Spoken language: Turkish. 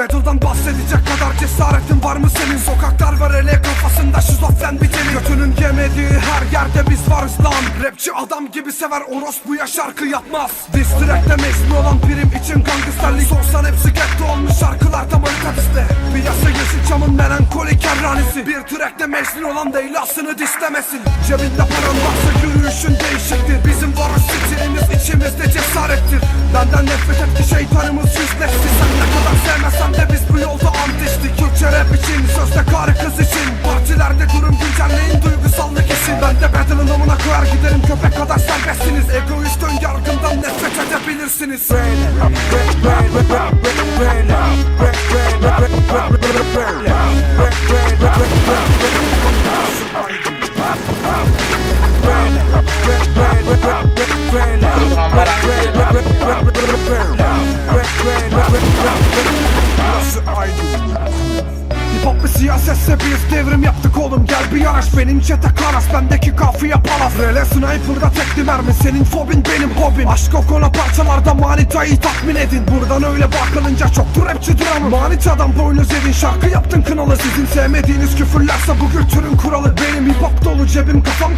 Battle'dan bahsedecek kadar cesaretin var mı senin? Sokaklar var ele kafasında şizofren biteni Götünün yemediği her yerde biz varız lan. Rapçi adam gibi sever orospuya şarkı yapmaz. Diss track'te mecbur olan prim için gangsterlik. Sorsan hepsi getto olmuş şarkılarda manitadiste Piyasa Yeşilçam'ın melankolik kerranesi. Bir track'te mecnun olan Leyla'sını dislemesin Cebinde paran varsa yürüyüşün değişiktir. Bizim stilimiz içimizde cesarettir. Benden nefret et ki şeytanımız yüzleşti Sen ne kadar sevmesen de biz bu yolda ant içtik. Türkçe rap için, sözde karı kız için. Partilerde durum güncelleyin duygusallık için Ben de battle'ın amına koyar giderim köpek kadar serbestsiniz. Egoist ön yargımdan nefret edebilirsiniz. Hip hop bir siyasetse biz devrim yaptık oğlum. Gel bir yanaş benim çete karas Bendeki kafiye palas. Rele sniper'da tekli mermi Senin fobin benim hobin Aşk kokona parçalarda manitayı tatmin edin. Buradan öyle bakılınca çoktur rapçi dramı. Manitadan boynuz yedin şarkı yaptın kınalı. Sizin sevmediğiniz küfürlerse bu kültürün kuralı. Benim hip hop dolu cebim kafam